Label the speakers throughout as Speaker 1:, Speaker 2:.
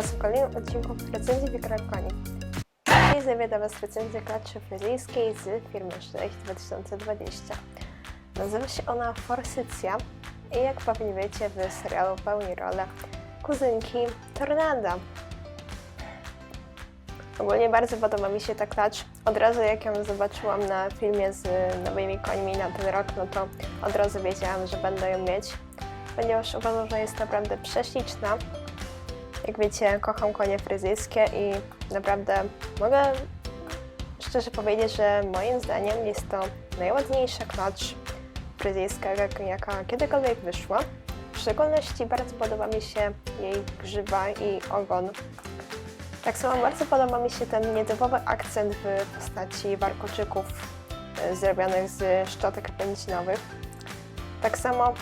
Speaker 1: Was w kolejnym odcinku recenzji wykrakani. Dzisiaj zawiada Was recenzja klaczy fryzyjskiej z firmy 6 2020. Nazywa się ona Forsycja i jak pewnie wiecie w serialu pełni rolę kuzynki Tornada. Ogólnie bardzo podoba mi się ta klacz. Od razu jak ją zobaczyłam na filmie z nowymi końmi na ten rok, no to od razu wiedziałam, że będę ją mieć, ponieważ uważam, że jest naprawdę prześliczna. Jak wiecie, kocham konie fryzyjskie i naprawdę mogę szczerze powiedzieć, że moim zdaniem jest to najładniejsza klacz fryzyjska, jak- jaka kiedykolwiek wyszła. W szczególności bardzo podoba mi się jej grzywa i ogon. Tak samo bardzo podoba mi się ten nietypowy akcent w postaci warkoczyków e, zrobionych z szczotek pędzinowych. Tak samo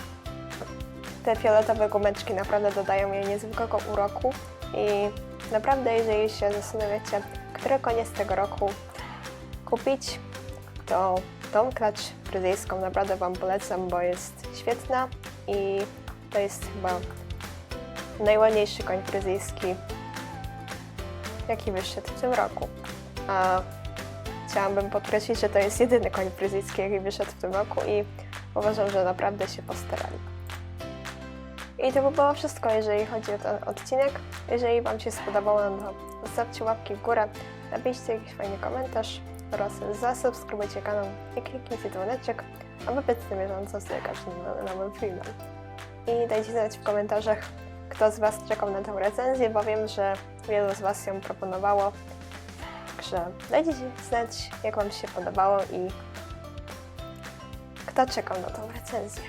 Speaker 1: te fioletowe gumeczki naprawdę dodają jej niezwykłego uroku i naprawdę jeżeli się zastanawiacie, które konie z tego roku kupić, to tą klacz fryzyjską naprawdę Wam polecam, bo jest świetna i to jest chyba najładniejszy koń fryzyjski, jaki wyszedł w tym roku. A chciałabym podkreślić, że to jest jedyny koń fryzyjski, jaki wyszedł w tym roku i uważam, że naprawdę się postarali. I to by było wszystko, jeżeli chodzi o ten odcinek. Jeżeli Wam się spodobało, no to zostawcie łapki w górę, napiszcie jakiś fajny komentarz oraz zasubskrybujcie kanał i kliknijcie dzwoneczek, aby być na bieżąco z każdym no- nowym filmem. I dajcie znać w komentarzach, kto z Was czekał na tę recenzję, bo wiem, że wielu z Was ją proponowało. Także dajcie znać, jak Wam się podobało i kto czekał na tą recenzję.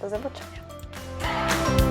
Speaker 1: Do zobaczenia.